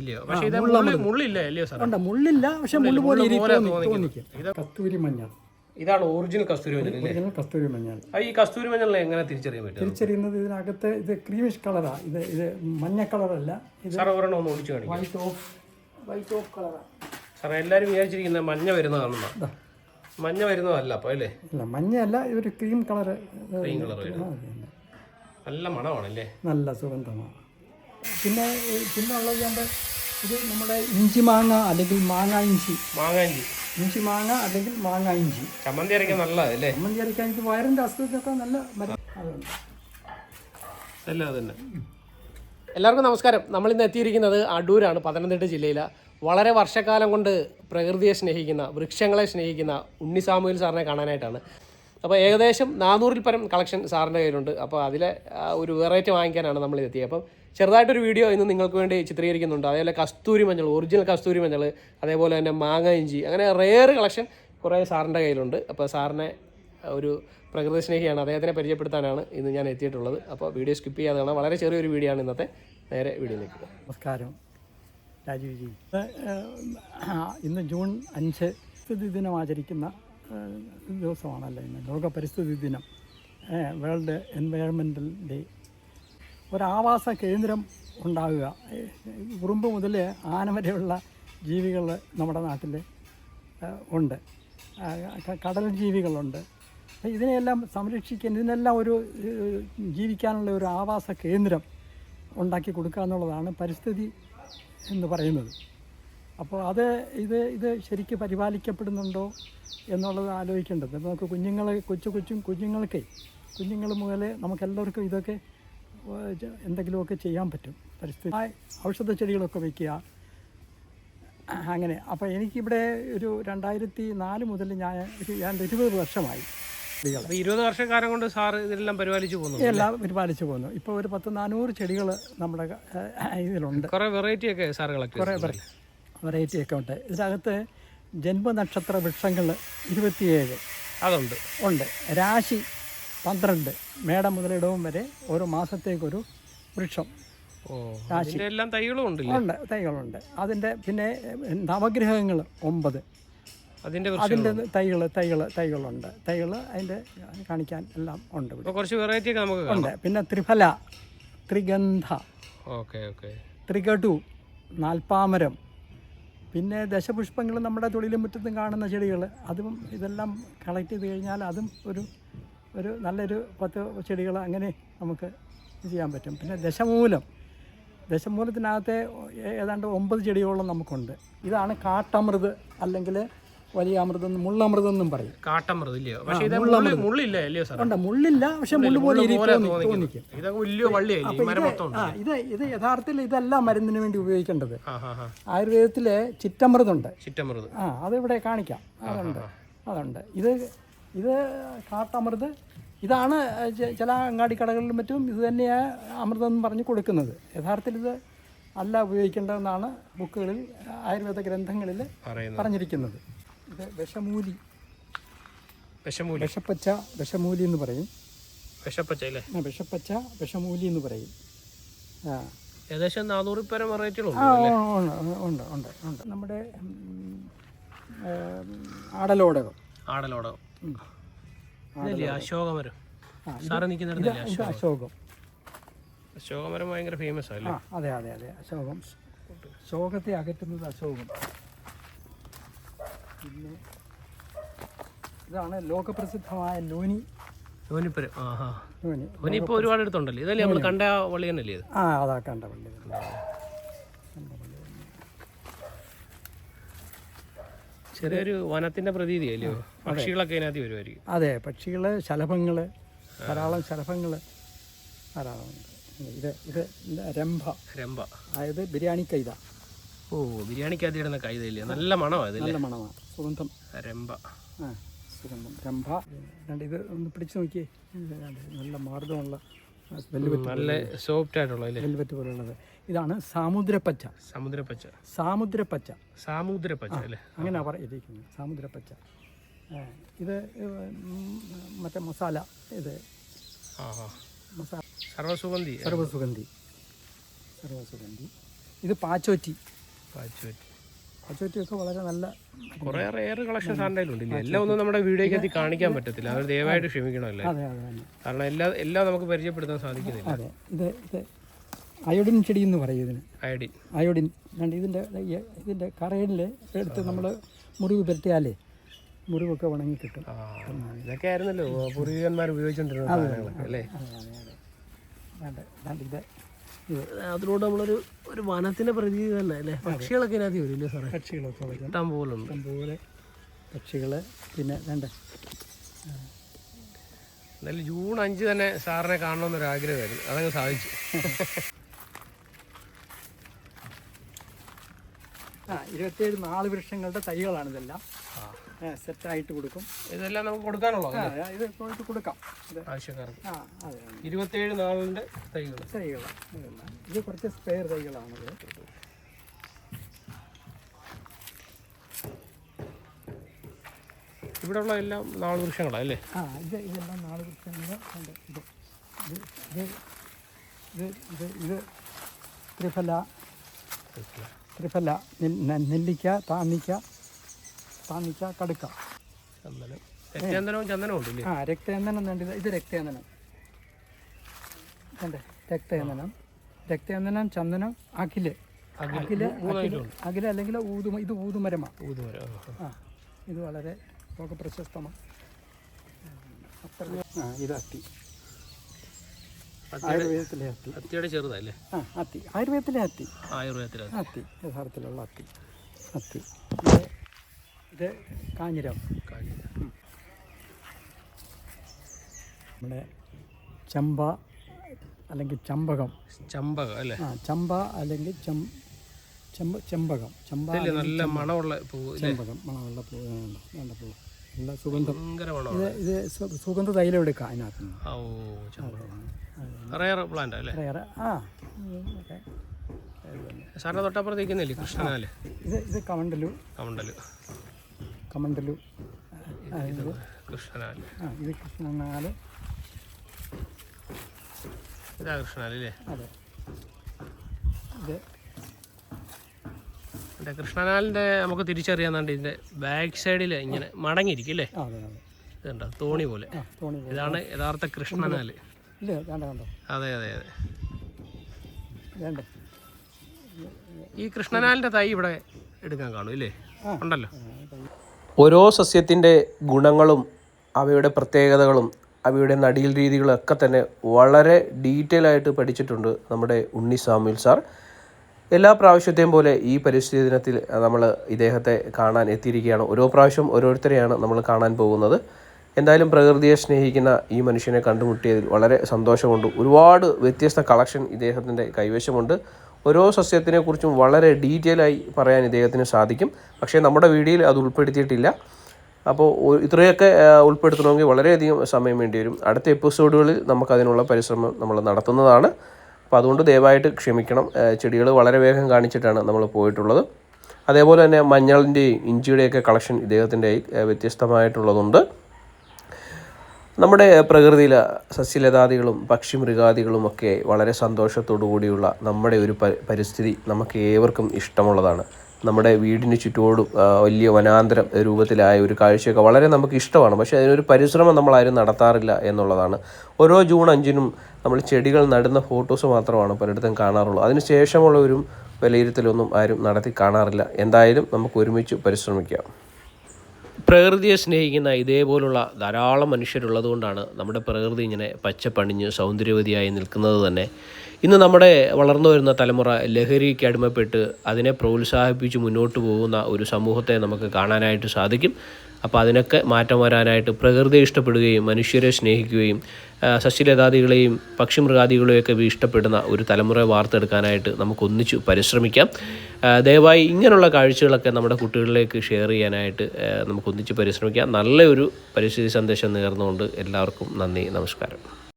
ഇല്ലയോ പക്ഷെ ഇത് മുള്ളി മുള്ളില്ല അല്ലയോ സാർ ഉണ്ട് മുള്ളില്ല പക്ഷെ മുള്ളു പോലെ തോന്നിക്കും. കസ്തൂരി മഞ്ഞൾ ഇതാണ് ഒറിജിനൽ കസ്തൂരി മഞ്ഞൾ അല്ലേ? ഒറിജിനൽ കസ്തൂരി മഞ്ഞൾ ആ, ഈ കസ്തൂരി മഞ്ഞളിനെ എങ്ങനെ തിരിച്ചറിയാൻ പറ്റും? തിരിച്ചറിയുന്നത് ഇതിനകത്ത് ഇത് ക്രീമിഷ് കളറാ ഇത് ഇത് മഞ്ഞ കളറല്ല ഇത് സാർ ഒരെണ്ണം ഒന്ന് ഒളിച്ചു കാണിക്കും. വൈറ്റ് ഓഫ് വൈറ്റ് ഓഫ് കളറാ സാറേ എല്ലാവരും വിചാരിച്ചിരിക്കുന്നത് മഞ്ഞ വരുന്നതാണെന്നാ. മഞ്ഞ വരുന്നതല്ല അപ്പൊ അല്ലേ? അല്ല മഞ്ഞയല്ല ഇതൊരു ക്രീം കളർ ക്രീം കളർ നല്ല മണമാണല്ലേ? നല്ല സുഗന്ധമാണ്. പിന്നെ പിന്നെ ഉള്ളത് ഞാൻ ഇത് നമ്മുടെ ഇഞ്ചി മാങ്ങ അല്ലെങ്കിൽ മാങ്ങ ഇഞ്ചി. മാങ്ങ ഇഞ്ചി. ഇഞ്ചി മാങ്ങ അല്ലെങ്കിൽ മാങ്ങ ഇഞ്ചി. ചമ്മന്തി അരയ്ക്കാൻ നല്ലതല്ലേ ചമ്മന്തി അരയ്ക്കാൻ എനിക്ക് വയറിന്റെ അസുഖത്തിനൊക്കെ നല്ല മരുന്ന്. അതുണ്ട് അല്ല അതന്നെ. എല്ലാവർക്കും നമസ്കാരം. നമ്മൾ ഇന്ന് എത്തിയിരിക്കുന്നത് അടൂരാണ് പത്തനംതിട്ട ജില്ലയിലെ. വളരെ വർഷക്കാലം കൊണ്ട് പ്രകൃതിയെ സ്നേഹിക്കുന്ന വൃക്ഷങ്ങളെ സ്നേഹിക്കുന്ന ഉണ്ണി സാമൂഹ്യൽ സാറിനെ കാണാനായിട്ടാണ്. അപ്പോൾ ഏകദേശം നാനൂറിൽ പരം കളക്ഷൻ സാറിന്റെ കയ്യിലുണ്ട്. അപ്പോൾ അതിലെ ഒരു വെറൈറ്റി വാങ്ങിക്കാനാണ് നമ്മൾ എത്തിയത് അപ്പം ചെറുതായിട്ടൊരു വീഡിയോ ഇന്ന് നിങ്ങൾക്ക് വേണ്ടി ചിത്രീകരിക്കുന്നുണ്ട്. അതേപോലെ കസ്തൂരി മഞ്ഞൾ ഒറിജിനൽ കസ്തൂരി മഞ്ഞൾ അതേപോലെ തന്നെ മാങ്ങ ഇഞ്ചി അങ്ങനെ റെയർ കളക്ഷൻ കുറേ സാറിന്റെ കയ്യിലുണ്ട്. അപ്പോൾ സാറിനെ ഒരു പ്രകൃതി സ്നേഹിയാണ് അദ്ദേഹത്തിനെ പരിചയപ്പെടുത്താനാണ് ഇന്ന് ഞാൻ എത്തിയിട്ടുള്ളത്. അപ്പോൾ വീഡിയോ സ്കിപ്പ് ചെയ്യാതാണ് വളരെ ചെറിയൊരു വീഡിയോ ആണ് ഇന്നത്തെ. നേരെ വീഡിയോയിലേക്ക് നമസ്കാരം. രാജീവ് ജി. ഇന്ന് ജൂൺ അഞ്ച് പരിസ്ഥിതി ദിനം ആചരിക്കുന്ന ദിവസമാണല്ലോ ഇന്ന്. ലോക പരിസ്ഥിതി ദിനം. World environmental day. ഒരാവാസ കേന്ദ്രം ഉണ്ടാകുക ഉറുമ്പ് മുതൽ ആന വരെയുള്ള ജീവികൾ നമ്മുടെ നാട്ടിൽ ഉണ്ട്. കടൽ ജീവികളുണ്ട്. ഇതിനെയെല്ലാം സംരക്ഷിക്കാൻ ഇതിനെല്ലാം ഒരു ജീവിക്കാനുള്ള ഒരു ആവാസ കേന്ദ്രം ഉണ്ടാക്കി കൊടുക്കുക എന്നുള്ളതാണ് പരിസ്ഥിതി എന്ന് പറയുന്നത്. അപ്പോൾ അത് ഇത് ഇത് ശരിക്ക് പരിപാലിക്കപ്പെടുന്നുണ്ടോ എന്നുള്ളത് ആലോചിക്കേണ്ടത്. നമുക്ക് കുഞ്ഞുങ്ങൾ കൊച്ചു കൊച്ചും കുഞ്ഞുങ്ങൾക്ക് കുഞ്ഞുങ്ങൾ മുതൽ നമുക്കെല്ലാവർക്കും ഇതൊക്കെ എന്തെങ്കിലുമൊക്കെ ചെയ്യാൻ പറ്റും. പരിസ്ഥിതി ഔഷധ ചെടികളൊക്കെ വയ്ക്കുക അങ്ങനെ. അപ്പോൾ എനിക്കിവിടെ ഒരു രണ്ടായിരത്തി നാല് മുതൽ ഞാൻ ഏതാണ്ട് ഇരുപത് വർഷമായി. ഇരുപത് വർഷക്കാലം കൊണ്ട് സാർ ഇതെല്ലാം പരിപാലിച്ചു പോകുന്നു എല്ലാം പരിപാലിച്ചു പോകുന്നു. ഇപ്പോൾ ഒരു പത്ത് നാനൂറ് ചെടികൾ നമ്മുടെ ഇതിലുണ്ട്. കുറേ വെറൈറ്റി ഒക്കെ സാർ കളക്ട് കുറേ വെറൈറ്റി ഒക്കെ ഉണ്ട്. ഇതിനകത്ത് ജന്മനക്ഷത്ര വൃക്ഷങ്ങൾ ഇരുപത്തിയേഴ് അതുണ്ട്. ഉണ്ട്. രാശി പന്ത്രണ്ട് മേടം മുതലിടവും വരെ ഒരു മാസത്തേക്കൊരു വൃക്ഷം. എല്ലാം തൈകളും ഉണ്ട് തൈകളുണ്ട്. അതിന്റെ പിന്നെ നവഗ്രഹങ്ങൾ ഒമ്പത്. അതിന്റെ അതിന്റെ തൈകൾ തൈകൾ തൈകളുണ്ട്. തൈകൾ അതിന്റെ കാണിക്കാൻ എല്ലാം ഉണ്ട് കുറച്ച് വെറൈറ്റി ഒക്കെ നമുക്ക് ഉണ്ട്. പിന്നെ ത്രിഫല ത്രിഗന്ധ ഓക്കെ ഓക്കെ. ത്രികടു നാൽപ്പാമരം. പിന്നെ ദശപുഷ്പങ്ങൾ നമ്മുടെ തൊഴിലും മുറ്റത്തും കാണുന്ന ചെടികൾ അതും ഇതെല്ലാം കളക്ട് ചെയ്ത് കഴിഞ്ഞാൽ അതും ഒരു ഒരു നല്ലൊരു പത്ത് ചെടികൾ അങ്ങനെ നമുക്ക് ചെയ്യാൻ പറ്റും. പിന്നെ ദശമൂലം. ദശമൂലത്തിനകത്തെ ഏതാണ്ട് ഒമ്പത് ചെടിയോളം നമുക്കുണ്ട്. ഇതാണ് കാട്ടമൃത് അല്ലെങ്കിൽ വലിയ അമൃതം മുള്ളമൃതം എന്നും പറയും. കാട്ടമൃത് ഇല്ലയോ? പക്ഷേ മുള്ളില്ല അല്ലയോ സാർ ഉണ്ട് മുള്ളില്ല പക്ഷെ മുള്ളു പോലെ. തോന്നിക്കും. ആ ഇത് ഇത് യഥാർത്ഥത്തിൽ ഇതല്ല മരുന്നിന് വേണ്ടി ഉപയോഗിക്കേണ്ടത്. ആയുർവേദത്തിലെ ചിറ്റമൃതുണ്ട്. ചിറ്റമൃത്. ആ അതിവിടെ കാണിക്കാം. അതുണ്ട്. അതുണ്ട്. ഇത് ഇത് കാട്ടമൃത്. ഇതാണ് ചില അങ്ങാടി കടകളിലും മറ്റും ഇത് തന്നെയാണ് അമൃതം എന്ന് പറഞ്ഞ് കൊടുക്കുന്നത്. യഥാർത്ഥത്തിൽ ഇത് അല്ല ഉപയോഗിക്കേണ്ടതെന്നാണ് ബുക്കുകളിൽ ആയുർവേദ ഗ്രന്ഥങ്ങളിൽ പറഞ്ഞിരിക്കുന്നത്. ഇത് വിഷമൂലി. വിഷമൂലി. വിഷപ്പച്ച വിഷമൂലി എന്ന് പറയും. വിഷപ്പച്ച അല്ലേ? ആ, വിഷപ്പച്ച വിഷമൂലി എന്ന് പറയും. ആ. ഏകദേശം നാനൂറ് പരം വെറൈറ്റികളുണ്ട് ഉണ്ട് ഉണ്ട് ഉണ്ട് നമ്മുടെ ആടലോടകം. ആടലോടകം. അശോകമരം? ആ, സാറ് നിൽക്കുന്നിടത്തല്ലേ ഇത് അശോകം. അശോകമരം ഭയങ്കര ഫേമസ് അല്ലേ? അതെ അതെ അതെ. അശോകം. ശോകത്തെ അകറ്റുന്നത് അശോകം. പിന്നെ ഇതാണ് ലോകപ്രസിദ്ധമായ ലോനി യോനിപ്പരം ആ ഹാ ലോനി യോനി ഇപ്പോൾ ഒരുപാട് അടുത്തുണ്ടല്ലേ? ഇതല്ലേ നമ്മൾ കണ്ട വള്ളി തന്നെയല്ലേ ആ അതാ കണ്ട പള്ളി ചെറിയൊരു വനത്തിന്റെ പ്രതീതി അല്ലയോ പക്ഷികളൊക്കെ അതിനകത്ത് വരുമായിരിക്കും അതെ പക്ഷികൾ ശലഭങ്ങൾ ധാരാളം ശലഭങ്ങൾ ധാരാളമുണ്ട് ഇത് ഇത് രംഭ. രംഭ. അതായത് ബിരിയാണി കൈത. ഓ ബിരിയാണിക്കകത്ത് ഇടുന്ന കൈതല്ലേ നല്ല മണമാണ് നല്ല മണമാണ് സുഗന്ധം. രംഭ. ആ സുഗന്ധം. രംഭ. രണ്ട് ഇത് ഒന്ന് പിടിച്ചു നോക്കിയേ. നല്ല മാർദ്ദമുള്ള നല്ല സോഫ്റ്റ് ആയിട്ടുള്ള വെൽവെറ്റ് പോലുള്ളത് ഇതാണ് സാമുദ്രപ്പച്ച. സമുദ്രപ്പച്ച. സാമുദ്രപ്പച്ച. സാമുദ്രപ്പച്ച അല്ലേ? അങ്ങനെ പറഞ്ഞിരിക്കുന്നത് സാമുദ്രപ്പച്ച. ഇത് മറ്റേ മസാല ഇത്. മസാല സർവസുഗന്ധി സർവസുഗന്ധി സർവസുഗന്ധി ഇത് പാച്ചോറ്റി. പാച്ചുപറ്റി പാച്ചോറ്റിയൊക്കെ വളരെ നല്ല കുറേ റെയർ കളക്ഷൻ സാറിന്റെ കയ്യിലുണ്ടല്ലേ എല്ലാം ഒന്നും നമ്മുടെ വീഡിയോയ്ക്കകത്ത് കാണിക്കാൻ പറ്റത്തില്ല. അവർ ദയവായിട്ട് ക്ഷമിക്കണമല്ലേ? അതെ അതെ തന്നെ കാരണം എല്ലാം എല്ലാം നമുക്ക് പരിചയപ്പെടുത്താൻ സാധിക്കുന്നില്ല. അതെ ഇത് ഇത് അയോഡിൻ ചെടി എന്ന് പറയും ഇതിന്. അയഡിൻ. അയോഡിൻ. രണ്ട് ഇതിന്റെ ഇതിന്റെ കറയിൽ എടുത്ത് നമ്മൾ മുറിവ് പുരട്ടിയാലേ മുറിവൊക്കെ ഉണങ്ങി കിട്ടും. ഇതൊക്കെ ആയിരുന്നല്ലോ. പൂർവികന്മാർ ഉപയോഗിച്ചുകൊണ്ടിരുന്ന സാധനങ്ങളൊക്കെ അല്ലേ? അതെ അതെ അതെ. ഇത് അതിലൂടെ നമ്മളൊരു ഒരു വനത്തിന്റെ പ്രതീതി തന്നെ അല്ലേ? പക്ഷികളൊക്കെ ഇതിനകത്ത് വരില്ലേ സാറേ? പക്ഷികളൊക്കെ വരും. ഇഷ്ടം പോലെ ഉണ്ട് ഇഷ്ടംപോലെ പക്ഷികൾ പിന്നെ രണ്ട് എന്തായാലും ജൂൺ അഞ്ച് തന്നെ സാറിനെ കാണണമെന്നൊരു ആഗ്രഹമായിരുന്നു. അതങ്ങ് സാധിച്ചു. ആ ഇരുപത്തിയേഴ് നാല് വൃക്ഷങ്ങളുടെ തൈകളാണ് ഇതെല്ലാം സെറ്റായിട്ട് കൊടുക്കും. ഇതെല്ലാം നമുക്ക് കൊടുക്കാനുള്ളോ ഇത് പോയിട്ട് കൊടുക്കാം. ആവശ്യക്കാർക്ക്. ആ അതെ ഇരുപത്തേഴ് നാളിന്റെ തൈകൾ തൈകൾ ഇത് കുറച്ച് സ്പെയർ തൈകളാണിത് ഇവിടെ ഉള്ള എല്ലാം നാൾ വൃക്ഷങ്ങളാണ് അല്ലേ ആ ഇത് ഇതെല്ലാം നാല് വൃക്ഷങ്ങൾ ഉണ്ട്. ഇത് ഇത് ഇത് ഇത് ഇത് ത്രിഫല ത്രിഫല. നെല്ലിക്ക താന്നിക്ക താന്നിക്ക കടുക്ക. ആ രക്തചന്ദനം വേണ്ട ഇത് രക്തചന്ദനം. കണ്ടേ രക്തചന്ദനം. രക്തചന്ദനം ചന്ദനം അഖിൽ. അഖിൽ അഖില അല്ലെങ്കിൽ ഊതുമ ഇത് ഊതുമരമ. ഊതുമരം ആ, ഇത് വളരെ ലോക പ്രശസ്തമാണ് ആ ഇത് അത്തി. ആയുർവേദത്തിലെ അത്തി. അത്തിയുടെ ചെറുതല്ലേ? ആ അത്തി. ആയുർവേദത്തിലെ അത്തി. ആയുർവേദത്തിലാണ് അത്തി. യഥാർത്ഥത്തിലുള്ള അത്തി. അത്തി. ഇത് കാഞ്ഞിരം. നമ്മുടെ ചമ്പ അല്ലെങ്കിൽ ചമ്പകം. ചമ്പകം അല്ലേ? ആ ചമ്പ അല്ലെങ്കിൽ ചെമ്പ ചെമ്പകം. ചമ്പ നല്ല മണമുള്ള പൂ ചെമ്പകം മണമുള്ള പൂ പൂ. നല്ല സുഗന്ധം. ഇത് ഇത് സുഗന്ധ തൈലം എടുക്കാം അതിനകത്ത്. റയർ പ്ലാന്റ് അല്ലേ? ആ. ഓക്കെ. സാറിന് തൊട്ടപ്പുറത്ത് കൃഷ്ണനാല്. ഇത് ഇത് കമണ്ടലു കമണ്ടൽ കമണ്ടലു കൃഷ്ണനാല്. ആ ഇത് കൃഷ്ണനാല്. ഇതാ കൃഷ്ണനാലല്ലേ അതെ. ഇത്. മറ്റേ കൃഷ്ണനാലിന്റെ നമുക്ക് തിരിച്ചറിയാന്നുണ്ട് ഇതിന്റെ ബാക്ക് സൈഡിൽ ഇങ്ങനെ മടങ്ങിയിരിക്കും അല്ലേ? അതെ അതെ. ഇതുണ്ടോ തോണി പോലെ. ആ തോണി പോലെ. ഇതാണ് യഥാർത്ഥ കൃഷ്ണനാല്. ഇല്ല വേണ്ട വേണ്ട അതെ അതെ അതെ. വേണ്ട ഈ കൃഷ്ണനാലിന്റെ തൈ ഇവിടെ എടുക്കാൻ കാണും ഇല്ലേ? ഉണ്ടല്ലോ. ഓരോ സസ്യത്തിന്റെ ഗുണങ്ങളും അവയുടെ പ്രത്യേകതകളും അവയുടെ നടീൽ ഒക്കെ തന്നെ വളരെ ഡീറ്റെയിൽ ആയിട്ട് പഠിച്ചിട്ടുണ്ട് നമ്മുടെ ഉണ്ണി സാമുൽ സാർ. എല്ലാ പ്രാവശ്യത്തെയും പോലെ ഈ പരിസ്ഥിതി ദിനത്തിൽ നമ്മൾ ഇദ്ദേഹത്തെ കാണാൻ എത്തിയിരിക്കുകയാണ്. ഓരോ പ്രാവശ്യം ഓരോരുത്തരെയാണ് നമ്മൾ കാണാൻ പോകുന്നത്. എന്തായാലും പ്രകൃതിയെ സ്നേഹിക്കുന്ന ഈ മനുഷ്യനെ കണ്ടുമുട്ടിയതിൽ വളരെ സന്തോഷമുണ്ട്. ഒരുപാട് വ്യത്യസ്ത കളക്ഷൻ ഇദ്ദേഹത്തിന്റെ കൈവശമുണ്ട്. ഓരോ സസ്യത്തിനെക്കുറിച്ചും വളരെ ഡീറ്റെയിൽ ആയി പറയാൻ ഇദ്ദേഹത്തിന് സാധിക്കും. പക്ഷേ നമ്മുടെ വീഡിയോയിൽ അത് ഉൾപ്പെടുത്തിയിട്ടില്ല. അപ്പോൾ ഇത്രയൊക്കെ ഉൾപ്പെടുത്തണമെങ്കിൽ വളരെയധികം സമയം വേണ്ടി വരും. അടുത്ത എപ്പിസോഡുകളിൽ നമുക്കതിനുള്ള പരിശ്രമം നമ്മൾ നടത്തുന്നതാണ്. അപ്പോൾ അതുകൊണ്ട് ദയവായിട്ട് ക്ഷമിക്കണം. ചെടികൾ വളരെ വേഗം കാണിച്ചിട്ടാണ് നമ്മൾ പോയിട്ടുള്ളത്. അതേപോലെ തന്നെ മഞ്ഞളിന്റെയും ഇഞ്ചിയുടെയൊക്കെ കളക്ഷൻ ഇദ്ദേഹത്തിന്റെ വ്യത്യസ്തമായിട്ടുള്ളതുണ്ട്. നമ്മുടെ പ്രകൃതിയിലെ സസ്യലതാദികളും പക്ഷി മൃഗാദികളും ഒക്കെ വളരെ സന്തോഷത്തോടു കൂടിയുള്ള നമ്മുടെ ഒരു പരിസ്ഥിതി നമുക്ക് ഏവർക്കും ഇഷ്ടമുള്ളതാണ്. നമ്മുടെ വീടിന് ചുറ്റോടും വലിയ വനാന്തരം രൂപത്തിലായ ഒരു കാഴ്ചയൊക്കെ വളരെ നമുക്ക് ഇഷ്ടമാണ്. പക്ഷേ അതിനൊരു പരിശ്രമം നമ്മളാരും നടത്താറില്ല എന്നുള്ളതാണ്. ഓരോ ജൂൺ അഞ്ചിനും നമ്മൾ ചെടികൾ നടുന്ന ഫോട്ടോസ് മാത്രമാണ് പലയിടത്തും കാണാറുള്ളൂ അതിനുശേഷമുള്ള ഒരു വിലയിരുത്തലൊന്നും ആരും നടത്തി കാണാറില്ല. എന്തായാലും നമുക്ക് ഒരുമിച്ച് പരിശ്രമിക്കാം. പ്രകൃതിയെ സ്നേഹിക്കുന്ന ഇതേപോലുള്ള ധാരാളം മനുഷ്യരുള്ളതുകൊണ്ടാണ് നമ്മുടെ പ്രകൃതി ഇങ്ങനെ പച്ചപ്പണിഞ്ഞ് സൗന്ദര്യവതിയായി നിൽക്കുന്നത് തന്നെ. ഇന്ന് നമ്മുടെ വളർന്നു വരുന്ന തലമുറ ലഹരിക്ക് അടിമപ്പെട്ട് അതിനെ പ്രോത്സാഹിപ്പിച്ച് മുന്നോട്ട് പോകുന്ന ഒരു സമൂഹത്തെ നമുക്ക് കാണാനായിട്ട് സാധിക്കും. അപ്പോൾ അതിനൊക്കെ മാറ്റം വരാനായിട്ട് പ്രകൃതിയെ ഇഷ്ടപ്പെടുകയും മനുഷ്യരെ സ്നേഹിക്കുകയും സസ്യലതാദികളെയും പക്ഷിമൃഗാദികളെയൊക്കെ ഇഷ്ടപ്പെടുന്ന ഒരു തലമുറയെ വാർത്തെടുക്കാനായിട്ട് നമുക്ക് ഒന്നിച്ചു പരിശ്രമിക്കാം. ദയവായി ഇങ്ങനെയുള്ള കാഴ്ചകളൊക്കെ നമ്മുടെ കുട്ടികളിലേക്ക് ഷെയർ ചെയ്യാനായിട്ട് നമുക്ക് ഒന്നിച്ച് പരിശ്രമിക്കാം. നല്ലൊരു പരിസ്ഥിതി സന്ദേശം നേർന്നുകൊണ്ട് എല്ലാവർക്കും നന്ദി നമസ്കാരം.